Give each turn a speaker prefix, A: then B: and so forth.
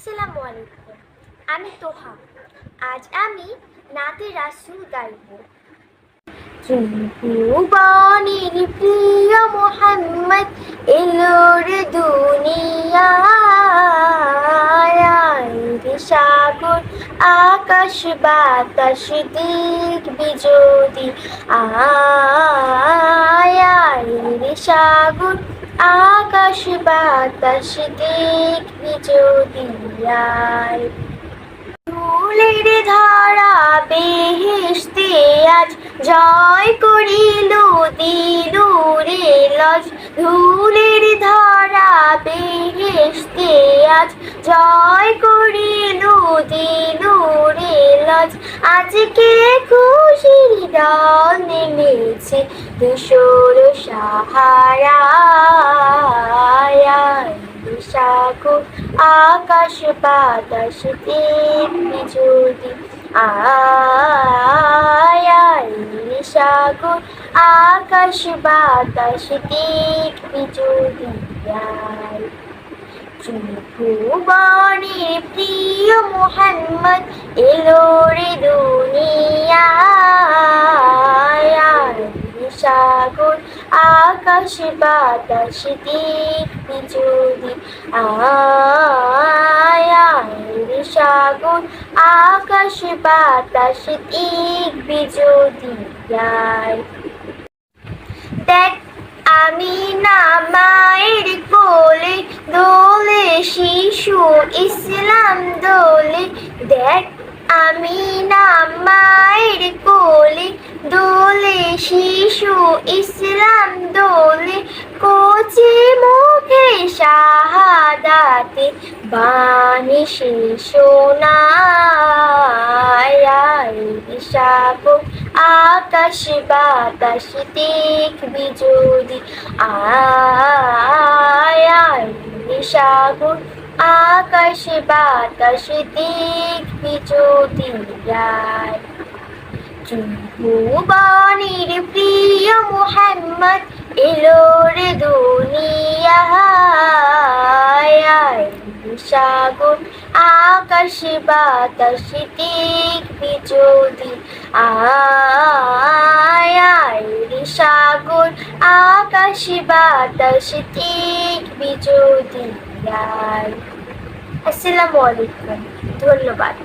A: আসসালামু আলাইকুম। আমি তোহা। আজ আমি নাতে রাসুল গাইব। প্রিয় মোহাম্মদ এলোর দুনিয়ায় সাগর, আকাশ, বাতাস, দিক বিজোদি আয় সাগর আকাশ বাতাস দিক বিজোদিয়ায় ফুলের ধারা বেহেশতে আজ জয় করিল দিল রে লজ। ধুলের ধারা বেহেশতে আজ জয় করিল দিল রে লজ। আজকে খুশির দল নেমেছে দুশোর সাহারা সাগর আকাশ বাতাস দেখবি যদি আয় সাগর আকাশ বাতাস দেখবি যদি আয় ত্রিভুবনের প্রিয় মোহাম্মদ এলো রে দুনিয়ায়। সাগর, আকাশ, বাতাস দেখবি যদি আয় সাগর, আকাশ, বাতাস দেখবি যদি দেখ, আমি না মায়ের কোলে দোলে শিশু, ইসলাম দোলে। দেখ, আমি না মায়ের কোলে শিশু ইসলাম দোলে কোচে মুখে শাহাদাতে বাণী শোনায় সাগর আকাশ বাতাস দেখবি যদি আয় সাগর আকাশ বাতাস দেখবি যদি রায়। প্রিয় মোহাম্মদ এলো রে সাগর, আকাশ, বাতাস দেখবি যদি আয় সাগর, আকাশ, বাতাস দেখবি যদি আসসালামু আলাইকুম, ধন্যবাদ।